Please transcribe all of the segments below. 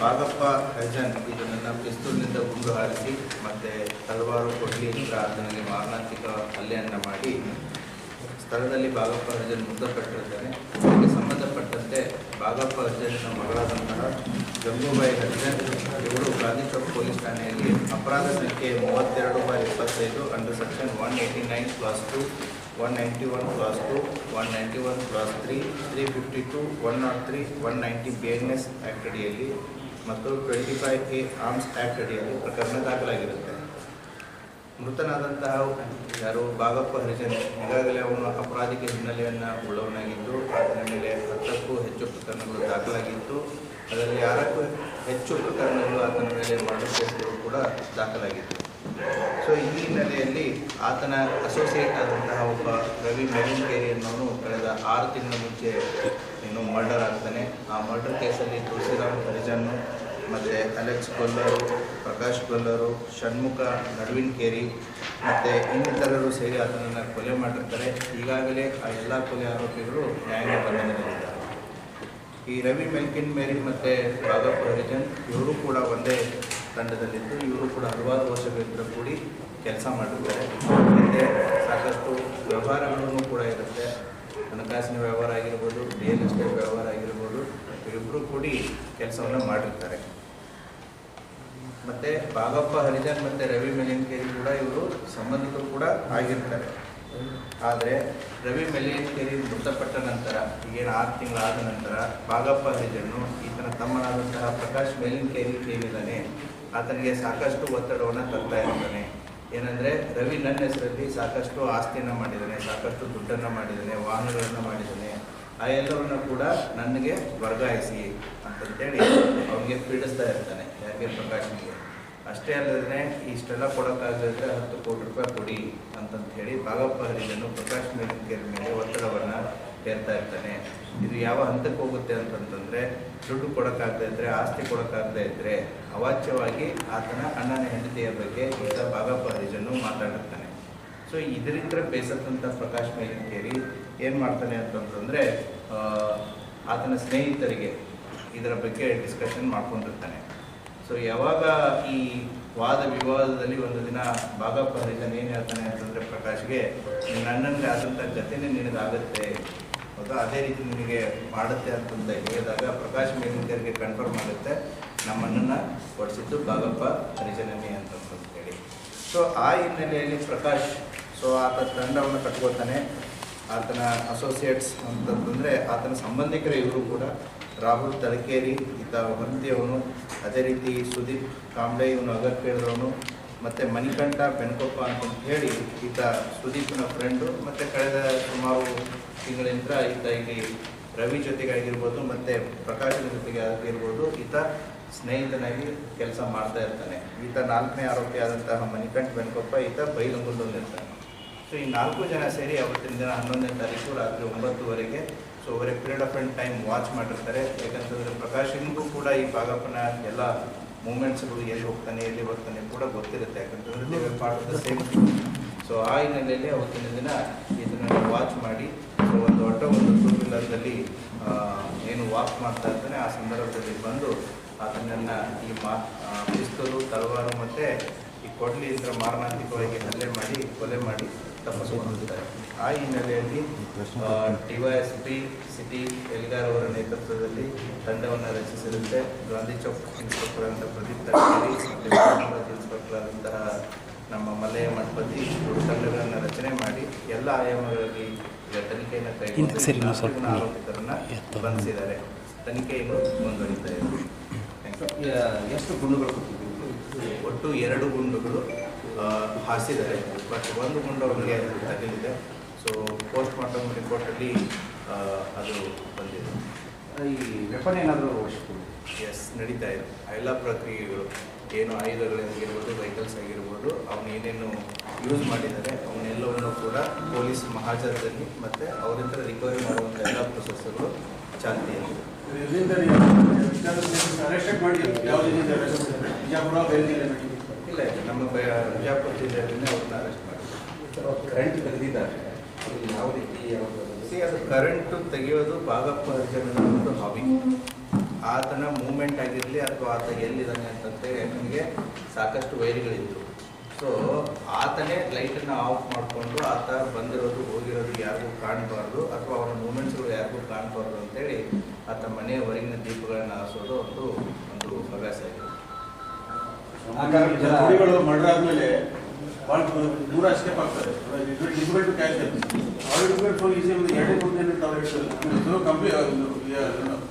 ಬಾಗಪ್ಪ ಹಜನ್ ಇದನ್ನು ಪಿಸ್ತೂಲ್ನಿಂದ ಗುಂಡು ಹಾರಿಸಿ ಮತ್ತೆ ಹಲವಾರು ಕೊಡ್ಲಿಯಿಂದ ಅದರಲ್ಲಿ ಮಾರಣಾಂತಿಕ ಹಲ್ಲೆಯನ್ನು ಮಾಡಿ ಸ್ಥಳದಲ್ಲಿ ಭಾಗಪ್ಪ ಹಜನ್ ಮೃತಪಟ್ಟಿರುತ್ತಾನೆ ಇದಕ್ಕೆ ಸಂಬಂಧಪಟ್ಟಂತೆ ಭಾಗಪ್ಪ ಹಜನ್ನ ಮಗಳಾದಂತಹ ಗಂಗೂಬಾಯಿ ಹಜನ್ ಇವರು ಗಾಂಧಿ ಚೌಕ್ ಪೊಲೀಸ್ ಠಾಣೆಯಲ್ಲಿ ಅಪರಾಧ ಸಂಖ್ಯೆ ಮೂವತ್ತೆರಡು ಬಾರ್ ಇಪ್ಪತ್ತೈದು under section one eighty nine clause two one ninety one clause two one ninety one clause three three fifty two one not three one ninety B N S act ಅಡಿಯಲ್ಲಿ ಮತ್ತು twenty five K arms act ಅಡಿಯಲ್ಲಿ ಪ್ರಕರಣ ದಾಖಲಾಗಿರುತ್ತೆ. ಮೃತನಾದಂತಹ ಯಾರು ಭಾಗಪ್ಪ ಹರಿಜನ್ ಈಗಾಗಲೇ ಅವನು ಅಪರಾಧಿಕ ಹಿನ್ನೆಲೆಯನ್ನು ಉಳ್ಳವನಾಗಿದ್ದು, ಆತನ ಮೇಲೆ ಹತ್ತಕ್ಕೂ ಹೆಚ್ಚು ಪ್ರಕರಣಗಳು ದಾಖಲಾಗಿದ್ದು ಅದರಲ್ಲಿ ಯಾರಕ್ಕೂ ಹೆಚ್ಚು ಪ್ರಕರಣಗಳು ಆತನ ಮೇಲೆ ಮಾಡಬೇಕು ಕೂಡ ದಾಖಲಾಗಿತ್ತು. ಸೊ ಈ ಹಿನ್ನೆಲೆಯಲ್ಲಿ ಆತನ ಅಸೋಸಿಯೇಟ್ ಆದಂತಹ ಒಬ್ಬ ರವಿ ಮೆಲಿನ್ಕೇರಿ ಅನ್ನೋನು ಕಳೆದ ಆರು ತಿಂಗಳ ಮುಂಚೆ ಏನು ಮರ್ಡರ್ ಆಗ್ತಾನೆ. ಆ ಮರ್ಡರ್ ಕೇಸಲ್ಲಿ ತುಳಸಿರಾಮ್ ಹರಿಜನ್ನು ಮತ್ತು ಅಲೆಕ್ಸ್ ಕೊಲ್ಲರು ಪ್ರಕಾಶ್ ಕೊಲ್ಲರು ಷಣ್ಮುಖ ನಡುವಿನ್ಕೇರಿ ಮತ್ತು ಇನ್ನಿತರರು ಸೇರಿ ಆತನನ್ನು ಕೊಲೆ ಮಾಡಿರ್ತಾರೆ. ಈಗಾಗಲೇ ಆ ಎಲ್ಲ ಕೊಲೆ ಆರೋಪಿಗಳು ನ್ಯಾಯಾಂಗ ಬಂಧನದಲ್ಲಿದ್ದಾರೆ. ಈ ರವಿ ಮೆಲ್ಕಿನ್ ಮೇರಿ ಮತ್ತು ಬಾಗಪ್ಪ ಹರಿಜನ್, ಇವರು ಕೂಡ ಒಂದೇ ತಂಡದಲ್ಲಿದ್ದು ಇವರು ಕೂಡ ಹಲವಾರು ವರ್ಷಗಳಿಂದ ಕೂಡಿ ಕೆಲಸ ಮಾಡಿದ್ದಾರೆ ಹಿಂದೆ ಸಾಕಷ್ಟು ವ್ಯವಹಾರಗಳನ್ನು ಕೂಡ ಇರುತ್ತೆ. ಹಣಕಾಸಿನ ವ್ಯವಹಾರ ಆಗಿರ್ಬೋದು ರಿಯಲ್ ಎಸ್ಟೇಟ್ ವ್ಯವಹಾರ ಆಗಿರ್ಬೋದು ಇವರಿಬ್ಬರು ಕೂಡಿ ಕೆಲಸವನ್ನು ಮಾಡಿರ್ತಾರೆ. ಮತ್ತು ಬಾಗಪ್ಪ ಹರಿಜನ್ ಮತ್ತು ರವಿ ಮೆಲಿನ್ಕೇರಿ ಕೂಡ ಇವರು ಸಂಬಂಧಿಕರು ಕೂಡ ಆಗಿರ್ತಾರೆ. ಆದರೆ ರವಿ ಮೆಲಿನ್ಕೇರಿ ಮೃತಪಟ್ಟ ನಂತರ, ಈಗೇನು ಆರು ತಿಂಗಳಾದ ನಂತರ ಬಾಗಪ್ಪ ಹರಿಜನ್ನು ಈತನ ತಮ್ಮನಾದಂತಹ ಪ್ರಕಾಶ್ ಮೇಲಿನ ಕೇರಿ ಕೇಳಿದ್ದಾನೆ. ಆತನಿಗೆ ಸಾಕಷ್ಟು ಒತ್ತಡವನ್ನು ತರ್ತಾ ಇರ್ತಾನೆ ಏನಂದರೆ, ರವಿ ನನ್ನ ಹೆಸರಲ್ಲಿ ಸಾಕಷ್ಟು ಆಸ್ತಿಯನ್ನು ಮಾಡಿದ್ದಾನೆ, ಸಾಕಷ್ಟು ದುಡ್ಡನ್ನು ಮಾಡಿದ್ದಾನೆ, ವಾಹನಗಳನ್ನು ಮಾಡಿದ್ದಾನೆ. ಆ ಎಲ್ಲವನ್ನು ಕೂಡ ನನಗೆ ವರ್ಗಾಯಿಸಿ ಅಂತಂತೇಳಿ ಅವನಿಗೆ ಪೀಡಿಸ್ತಾ ಇರ್ತಾನೆ, ಯಾಕೆ ಪ್ರಕಾಶ್ನಿಗೆ. ಅಷ್ಟೇ ಅಲ್ಲದೇ ಇಷ್ಟೆಲ್ಲ ಕೊಡೋಕ್ಕಾಗದಿದ್ರೆ ಹತ್ತು ಕೋಟಿ ರೂಪಾಯಿ ಕೊಡಿ ಅಂತಂತ ಹೇಳಿ ಬಾಗಪ್ಪ ಹರಿದನ್ನು ಪ್ರಕಾಶ್ ಮೇಲಿನ ಮೇಲೆ ಒತ್ತಡವನ್ನು ಹೇರ್ತಾ ಇರ್ತಾನೆ. ಇದು ಯಾವ ಹಂತಕ್ಕೆ ಹೋಗುತ್ತೆ ಅಂತಂತಂದರೆ, ದುಡ್ಡು ಕೊಡೋಕ್ಕಾಗದೇ ಇದ್ರೆ, ಆಸ್ತಿ ಕೊಡೋಕ್ಕಾಗದೇ ಇದ್ರೆ, ಅವಾಚ್ಯವಾಗಿ ಆತನ ಅಣ್ಣನ ಹೆಂಡತಿಯ ಬಗ್ಗೆ ಈತ ಬಾಗಪ್ಪ ಹರಿಜನ್ನು ಮಾತಾಡಿರ್ತಾನೆ. ಸೊ ಇದರಿಂದ ಬೇಸತ್ತಂಥ ಪ್ರಕಾಶ್ ಮೇಲಿಂಕೇರಿ ಏನು ಮಾಡ್ತಾನೆ ಅಂತಂತಂದರೆ ಆತನ ಸ್ನೇಹಿತರಿಗೆ ಇದರ ಬಗ್ಗೆ ಡಿಸ್ಕಷನ್ ಮಾಡ್ಕೊಂಡಿರ್ತಾನೆ. ಸೊ ಯಾವಾಗ ಈ ವಾದ ವಿವಾದದಲ್ಲಿ ಒಂದು ದಿನ ಬಾಗಪ್ಪ ಹರಿಜನ್ ಏನು ಹೇಳ್ತಾನೆ ಅಂತಂದರೆ ಪ್ರಕಾಶ್ಗೆ ನನ್ನಂಗೆ ಆದಂಥ ಗತಿನೇ ನಿನಗಾಗುತ್ತೆ ಹೌದಾ ಅದೇ ರೀತಿ ನಿಮಗೆ ಮಾಡುತ್ತೆ ಅಂತಂದ ಹೇಳಿದಾಗ ಪ್ರಕಾಶ್ ಮೇಲಿಂಕರ್ಗೆ ಕನ್ಫರ್ಮ್ ಆಗುತ್ತೆ. ನಮ್ಮಣ್ಣನ ಕೊಡಿಸಿದ್ದು ಬಾಗಪ್ಪ ಹರಿಜನನೇ ಅಂತಂತಂದು ಹೇಳಿ. ಸೊ ಆ ಹಿನ್ನೆಲೆಯಲ್ಲಿ ಪ್ರಕಾಶ್ ಸೊ ಆತ ತಂಡವನ್ನು ಕಟ್ಕೋತಾನೆ. ಆತನ ಅಸೋಸಿಯೇಟ್ಸ್ ಅಂತಂತಂದರೆ ಆತನ ಸಂಬಂಧಿಕರ ಇವರು ಕೂಡ ರಾಹುಲ್ ತಲಕೇರಿ ಈತ ಹೊಂತಿಯವನು ಅದೇ ರೀತಿ ಸುದೀಪ್ ಕಾಂಬ್ಳೆ, ಇವನು ಅಗರ್ಪೇಳದವನು ಮತ್ತು ಮಣಿಕಂಠ ಬೆನ್ಕೊಪ್ಪ ಅಂತ ಹೇಳಿ ಈತ ಸುದೀಪ್ನ ಫ್ರೆಂಡು ಮತ್ತು ಕಳೆದ ಸುಮಾರು ತಿಂಗಳಿಂದ ಈತ ಇಲ್ಲಿ ರವಿ ಜೊತೆಗಾಗಿರ್ಬೋದು, ಮತ್ತು ಪ್ರಕಾಶನ ಜೊತೆಗೆ ಆಗಿರ್ಬೋದು. ಈತ ಸ್ನೇಹಿತನಾಗಿ ಕೆಲಸ ಮಾಡ್ತಾ ಇರ್ತಾನೆ. ಈತ ನಾಲ್ಕನೇ ಆರೋಪಿ ಆದಂತಹ ಮಣಿಕಂಠ ಬೆನ್ಕೊಪ್ಪ ಈತ ಬೈಲಂಗುಲ್ಲಿರ್ತಾನೆ ಸೊ ಈ ನಾಲ್ಕು ಜನ ಸೇರಿ ಅವತ್ತಿನ ದಿನ ಹನ್ನೊಂದನೇ ತಾರೀಕು ರಾತ್ರಿ ಒಂಬತ್ತುವರೆಗೆ ಸೊ ಅವರೇ ಪೀರಿಯಡ್ ಆಫ್ ಟೈಮ್ ವಾಚ್ ಮಾಡಿರ್ತಾರೆ. ಯಾಕಂತಂದರೆ ಪ್ರಕಾಶನಿಗೂ ಕೂಡ ಈ ಭಾಗಪ್ಪನ ಎಲ್ಲ ಮೂಮೆಂಟ್ಸ್ಗಳು ಎಲ್ಲಿ ಹೋಗ್ತಾನೆ, ಎಲ್ಲಿ ಬರ್ತಾನೆ ಕೂಡ ಗೊತ್ತಿರುತ್ತೆ. ಯಾಕಂತಂದರೆ part of the same so ಆ ಹಿನ್ನೆಲೆಯಲ್ಲಿ ಅವತ್ತಿನ ದಿನ ಇದನ್ನು ವಾಚ್ ಮಾಡಿ ಒಂದು ದೊಡ್ಡ ಒಂದು ಟೂ ವೀಲರ್ದಲ್ಲಿ ಏನು ವಾಕ್ ಮಾಡ್ತಾ ಇರ್ತಾನೆ, ಆ ಸಂದರ್ಭದಲ್ಲಿ ಬಂದು ಅದನ್ನೆಲ್ಲ ಈ ಮಾ ಪಿಸ್ತೂಲು ತಲವಾರು ಮತ್ತು ಈ ಕೊಡ್ಲಿಯಿಂದ ಮಾರಣಾಂತಿಕವಾಗಿ ಹಲ್ಲೆ ಮಾಡಿ, ಕೊಲೆ ಮಾಡಿ ತಪ್ಪಿಸಿಕೊಂಡಿದ್ದಾರೆ ಆ ಹಿನ್ನೆಲೆಯಲ್ಲಿ D Y S P, city Elgar ಅವರ ನೇತೃತ್ವದಲ್ಲಿ ತಂಡವನ್ನು ರಚಿಸಿರುತ್ತೆ. ಗಾಂಧಿ ಚೌಕ್ ಇನ್ಸ್ಪೆಕ್ಟರ್ ಅಂತ ಪ್ರದೀಪ್ ತಟ್ಟೇರಿ ಮತ್ತು ವಿಧಾನಸಭಾ ಇನ್ಸ್ಪೆಕ್ಟರ್ ಆದಂತಹ ನಮ್ಮ ಮಲ್ಲಯ್ಯ ಇಷ್ಟು ತಂಡಗಳನ್ನು ರಚನೆ ಮಾಡಿ ಎಲ್ಲ ಆಯಾಮಗಳಲ್ಲಿ ಈಗ ತನಿಖೆಯನ್ನು ಕೈಗೊಂಡು ಆರೋಪಿತರನ್ನ ಎತ್ತು. ಬಂಧಿಸಿದ್ದಾರೆ. ತನಿಖೆ ಮುಂದುವರಿತಾರೆ ಮುಂದುವರಿತಾ ಇದೆ ಎಷ್ಟು ಗುಂಡುಗಳು ಕೊಟ್ಟಿದ್ದೀವಿ ಒಟ್ಟು ಎರಡು ಗುಂಡುಗಳು ಆ, ಹಾರಿಸಿದ್ದಾರೆ ಬಟ್ ಒಂದು ಗುಂಡು ಅವರಿಗೆ ತಗಲಿದೆ ಸೊ ಪೋಸ್ಟ್ ಮಾರ್ಟಮ್ ರಿಪೋರ್ಟಲ್ಲಿ ಅದು ಬಂದಿದೆ. ಈ ವೆಪನ್ ಏನಾದರೂ ಎಸ್ ನಡೀತಾ ಇದೆ. ಆ ಎಲ್ಲ ಪ್ರಕ್ರಿಯೆಗಳು. ಏನು ಆಯುಧಗಳಾಗಿರ್ಬೋದು ವೆಹಿಕಲ್ಸ್ ಆಗಿರ್ಬೋದು ಅವನು ಏನೇನು ಯೂಸ್ ಮಾಡಿದ್ದಾರೆ ಅವನ್ನೆಲ್ಲವನ್ನು ಕೂಡ ಪೊಲೀಸ್ ಮಹಾಜರದಲ್ಲಿ ಮತ್ತು ಅವರಿಂದ ರಿಕವರಿ ಮಾಡುವಂಥ ಎಲ್ಲ ಪ್ರೊಸೆಸ್ಗಳು ಚಾಲ್ತಿಯಲ್ಲಿದೆ ಯಾವ ಇಲ್ಲ ನಮ್ಮ ಬಿಜಾಪುರ ಜಿಲ್ಲೆಯಲ್ಲಿ ಅವ್ರನ್ನ ಅರೆಸ್ಟ್ ಮಾಡಿದ್ದಾರೆ. ಕರೆಂಟ್ ತೆಗೆದಿದ್ದಾರೆ. ಯಾವ ರೀತಿ ಸಿ ಅದು ಕರೆಂಟು ತೆಗೆಯೋದು ಭಾಗಪ್ಪ ಅರ್ಜನ ಒಂದು ಹಾಬಿ ಆತನ ಮೂಮೆಂಟ್ ಆಗಿರಲಿ ಅಥವಾ ಆತ ಎಲ್ಲಿದ್ದಾನೆ ಅಂತಂದರೆ ನಮಗೆ ಸಾಕಷ್ಟು ವೈರ್ಗಳಿತ್ತು ಸೊ ಆತನೇ ಲೈಟನ್ನು ಆಫ್ ಮಾಡಿಕೊಂಡು ಆತ ಬಂದಿರೋದು, ಹೋಗಿರೋದು ಯಾರಿಗೂ ಕಾಣಬಾರ್ದು ಅಥವಾ ಅವನ ಮೂಮೆಂಟ್ಸ್ಗಳು ಯಾರಿಗೂ ಕಾಣಬಾರ್ದು ಅಂತೇಳಿ ಆತ ಮನೆಯ ಹೊರಗಿನ ದೀಪಗಳನ್ನು ಹಾಸೋದು ಒಂದು ಒಂದು ಹವ್ಯಾಸ ಆಗಿದೆ ಭಾಳ ದೂರ ಎಸ್ಕೇಪ್ ಆಗ್ತಾರೆ. ಡಿಫಿಕಲ್ಟ್ ಕ್ಯಾಚ್ ಅವ್ರು ಫೋನ್ ಈಸಿ ಒಂದು ಎರಡೇ ಮುಂದೆ ತಾವು ಹೇಳ್ತಾರೆ ಕಂಪ್ನಿ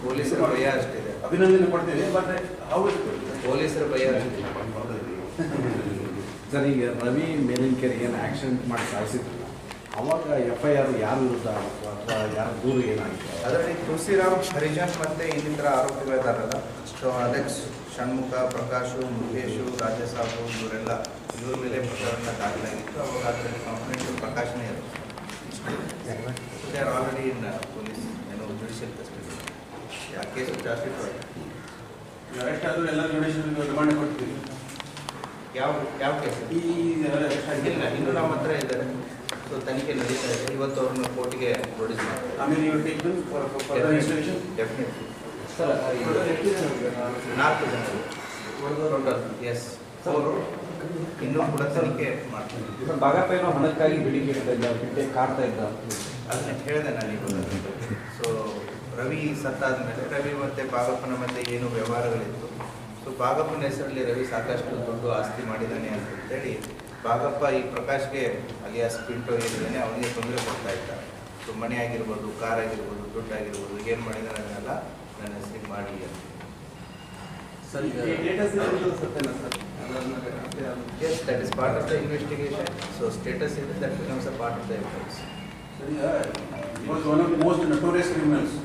ಪೊಲೀಸರ ಭಯ ಅಷ್ಟಿದೆ. ಅಭಿನಂದನೆ ಕೊಡ್ತೀವಿ ಬಟ್ ಹೌದು ಪೊಲೀಸರ ಭಯ ಅಷ್ಟಿದೆ. ಸರ್ ಈಗ ರವಿ ಮೇಲಿನ್ಕೆರೆ ಏನು ಆಕ್ಸಿಡೆಂಟ್ ಮಾಡಿ ಸಾಯಿಸಿದ್ರಲ್ಲ ಅವಾಗ ಎಫ್ ಐ ಆರ್ ಯಾರ ವಿರುದ್ಧ ಆಗುತ್ತೋ ಅಥವಾ ಯಾರ ದೂರು ಏನಾಗಿದೆ ಅದರಲ್ಲಿ ತುಳಸಿರಾಮ್ ಹರಿಜನ್ ಮತ್ತೆ ಇನ್ನಿತರ ಆರೋಪಿಗಳಿದಾರಲ್ಲ ಸೊ ಅಲೆಕ್ಸ್ ಷಣ್ಮುಖ ಪ್ರಕಾಶು ಮುಖೇಶು ರಾಜಸಾಬು ಇವರೆಲ್ಲ ಇವ್ರ ಮೇಲೆ ಪ್ರಕರಣ ದಾಖಲಾಗಿತ್ತು. ಅವಾಗ ಅದರಲ್ಲಿ ಕಂಪ್ಲೇಂಟ್ ಪ್ರಕಾಶನೇ ಇರುತ್ತೆ they are already in police ಏನೋ ಜುಡಿಷಿಯಲ್ ಕಸ್ಟಡಿ ಆ ಕೇಸು ಜಾಸ್ತಿ ಅರೆಸ್ಟ್ ಆದರೂ ಎಲ್ಲ ಜುಡಿಷಿಯಲ್ ರಿಮಾಂಡ್ ಕೊಡ್ತೀವಿ. ಯಾವ ಯಾವ ಕೇಸ್? ಈ ಇಲ್ಲ ಆಗಿಲ್ಲ ಇನ್ನೂ ನಮ್ಮ ಹತ್ರ ಇದ್ದಾರೆ. ಸೊ ತನಿಖೆ ನಡೀತಾ ಇದೆ. ಇವತ್ತು ಅವ್ರನ್ನ ಕೋರ್ಟಿಗೆ ಪ್ರೊಡ್ಯೂಸ್ ಮಾಡ್ತಾರೆ. ಆಮೇಲೆ ನಾಲ್ಕು ಜನ. ಎಸ್ ಅವರು? ಇನ್ನೂ ಕೂಡ ತನಿಖೆ ಮಾಡ್ತೀನಿ ಬಾಗಪ್ಪ ಏನೋ ಹಣಕ್ಕಾಗಿ ಬಿಡಿಗೆ ಇಡ್ತಾ ಬಿಟ್ಟೆ ಕಾಡ್ತಾ ಇದ್ದ. ಅದನ್ನ ಹೇಳಿದೆ ನಾನು ಈಗ ಸೊ ರವಿ ಸತ್ತಾದ್ಮೇಲೆ ರವಿ ಮತ್ತೆ ಬಾಗಪ್ಪನ ಮಧ್ಯೆ ಏನು ವ್ಯವಹಾರಗಳಿತ್ತು? ಸೊ ಭಾಗಪ್ಪನ ಹೆಸರಲ್ಲಿ ರವಿ ಸಾಕಷ್ಟು ದೊಡ್ಡ ಆಸ್ತಿ ಮಾಡಿದ್ದಾನೆ ಅಂತೇಳಿ ಭಾಗಪ್ಪ ಈ ಪ್ರಕಾಶ್ಗೆ ಅಲಿಯಾಸ್ ಪಿಂಟೋ ಏನಿದ್ದಾನೆ ಅವನಿಗೆ ತೊಂದರೆ ಕೊಡ್ತಾ ಇದ್ದ ಸೊ ಮನೆ ಆಗಿರ್ಬೋದು ಕಾರ್ ಆಗಿರ್ಬೋದು ದುಡ್ಡು ಆಗಿರ್ಬೋದು ಏನು ಮಾಡಿದಾನೆ ಅದನ್ನೆಲ್ಲ ನನ್ನ ಹೆಸರಿಗೆ ಮಾಡಿ ಅಂತ yes that is part of the investigation so status ಇದೆ that becomes a part of the evidence ಸರಿ was one of the most notorious criminals